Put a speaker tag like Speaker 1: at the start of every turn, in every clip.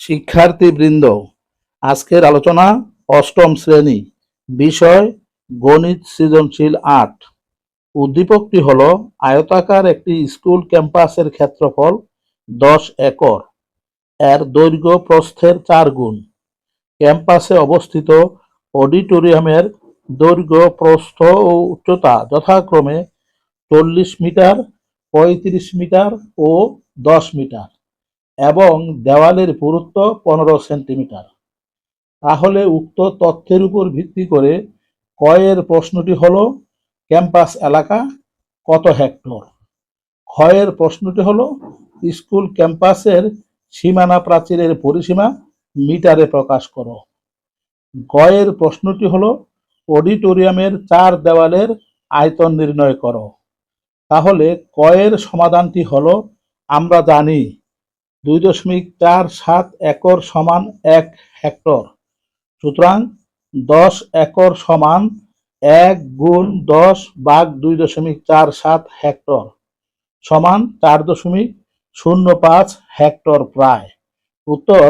Speaker 1: শিক্ষার্থীবৃন্দ, আজকের আলোচনা অষ্টম শ্রেণি, বিষয় গণিত সৃজনশীল আট উদ্দীপকটি হল, আয়তাকার একটি স্কুল ক্যাম্পাসের ক্ষেত্রফল দশ একর। এর দৈর্ঘ্য প্রস্থের চার গুণ। ক্যাম্পাসে অবস্থিত অডিটোরিয়ামের দৈর্ঘ্য, প্রস্থ ও উচ্চতা যথাক্রমে চল্লিশ মিটার, পঁয়ত্রিশ মিটার ও দশ মিটার। এবং দেওয়ালের পুরুত্ব পনেরো সেন্টিমিটার। তাহলে উক্ত তথ্যের উপর ভিত্তি করে কয়ের প্রশ্নটি হল, ক্যাম্পাস এলাকা কত হেক্টর? ক্ষয়ের প্রশ্নটি হল, স্কুল ক্যাম্পাসের সীমানা প্রাচীরের পরিসীমা মিটারে প্রকাশ করো। গয়ের প্রশ্নটি হল, অডিটোরিয়ামের চার দেওয়ালের আয়তন নির্ণয় করো। তাহলে কয়ের সমাধানটি হলো, আমরা জানি দুই দশমিক চার সাত একর সমান এক হেক্টর। সুতরাং দশ একর সমান এক গুণ দশ বাঘ দুই দশমিক চার সাত হেক্টর সমান চার দশমিক শূন্য পাঁচ হেক্টর প্রায়। উত্তর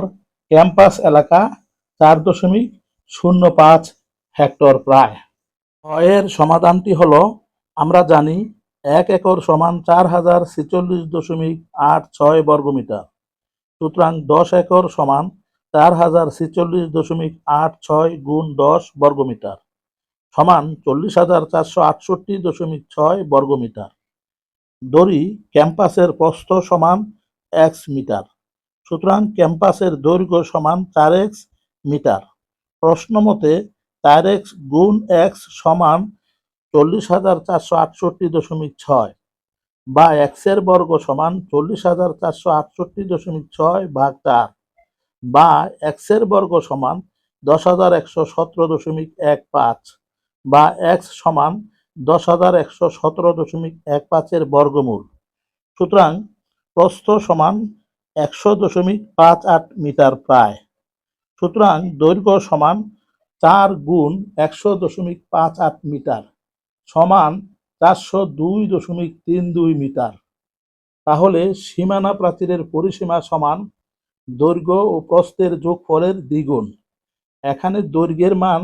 Speaker 1: ক্যাম্পাস এলাকা চার দশমিক শূন্য পাঁচ হেক্টর প্রায়। এর সমাধানটি হল, আমরা জানি এক একর সমান চার হাজার ছেচল্লিশ দশমিক আট ছয় বর্গমিটার। সুতরাং দশ একর সমান চার হাজার ছেচল্লিশ দশমিক আট ছয় গুণ দশ বর্গমিটার, সমান চল্লিশ হাজার চারশো আটষট্টি দশমিক ছয় বর্গমিটার। দড়ি ক্যাম্পাসের প্রস্থ সমান এক্স মিটার, সুতরাং ক্যাম্পাসের দৈর্ঘ্য সমান চার এক্স মিটার। প্রশ্ন মতে চার এক্স গুণ এক্স সমান চল্লিশ হাজার চারশো আটষট্টি দশমিক ছয় বা এক্সের বর্গ সমান চল্লিশ হাজার চারশো আটষট্টি দশমিক ছয় ভাগ চার বা এক্সের বর্গ সমান দশ হাজার একশো সতেরো দশমিক এক পাঁচ বা এক্স সমান দশ হাজার একশো সতেরো দশমিক এক পাঁচের বর্গমূল। সুতরাং প্রস্থ সমান একশো দশমিক পাঁচ আট মিটার প্রায়। সুতরাং দৈর্ঘ্য সমান চার গুণ একশো দশমিক পাঁচ আট মিটার সমান চারশো দুই দশমিক তিন দুই মিটার। তাহলে সীমানা প্রাচীরের পরিসীমা সমান দৈর্ঘ্য ও প্রস্থের যোগফলের দ্বিগুণ। এখানে দৈর্ঘ্যের মান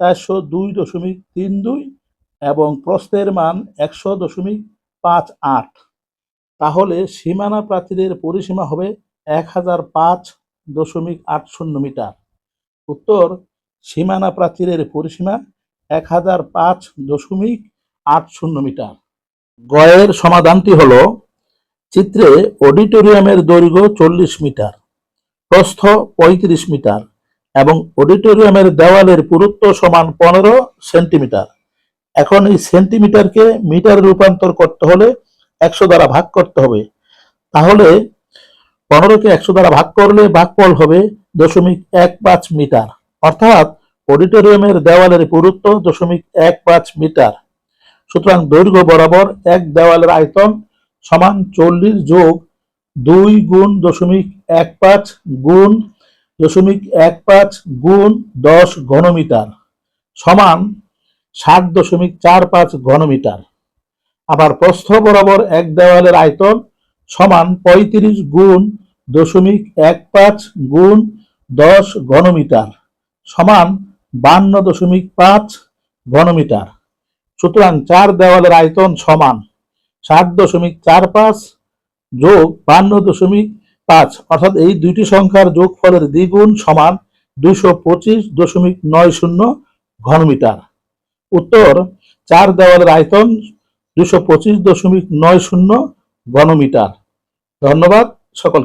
Speaker 1: চারশো দুই দশমিক তিন দুই এবং প্রস্থের মান একশো দশমিক পাঁচ আট। তাহলে সীমানা প্রাচীরের পরিসীমা হবে এক হাজার পাঁচ দশমিক আট শূন্য মিটার। উত্তর, সীমানা প্রাচীরের পরিসীমা এক হাজার পাঁচ দশমিক আট শূন্য মিটার। গয়ের সমাধানটি হলো চিত্রে অডিটোরিয়ামের দৈর্ঘ্য চল্লিশ মিটার, প্রস্থ পঁয়ত্রিশ মিটার এবং অডিটোরিয়ামের দেওয়ালের পুরুত্ব সমান পনেরো সেন্টিমিটার। এখন এই সেন্টিমিটারকে মিটারে রূপান্তর করতে হলে একশো দ্বারা ভাগ করতে হবে। তাহলে পনেরোকে একশো দ্বারা ভাগ করলে ভাগফল হবে দশমিক এক পাঁচ মিটার। অর্থাৎ অডিটোরিয়ামের দেওয়ালের পুরুত্ব দশমিক এক পাঁচ মিটার। সুতরাং দৈর্ঘ্য বরাবর এক দেওয়ালের আয়তন সমান চল্লিশ যোগ দুই গুণ দশমিক এক পাঁচ গুণ দশমিক এক পাঁচ গুণ দশ ঘনমিটার সমান ষাট দশমিক চার পাঁচ ঘনমিটার। আবার প্রস্থ বরাবর এক দেওয়ালের আয়তন সমান পঁয়ত্রিশ গুণ দশমিক এক পাঁচ গুণ দশ ঘনমিটার সমান বান্ন দশমিক পাঁচ ঘনমিটার। সুতরাং চার দেওয়ালের আয়তন সমান ষাট দশমিক চার পাঁচ যোগ বান্ন দশমিক পাঁচ। অর্থাৎ এই দুইটি সংখ্যার যোগফলের দ্বিগুণ সমান দুইশো পঁচিশ দশমিক নয় শূন্য ঘনমিটার। উত্তর, চার দেওয়ালের আয়তন দুশো পঁচিশ দশমিক নয় শূন্য ঘনমিটার। ধন্যবাদ সকলকে।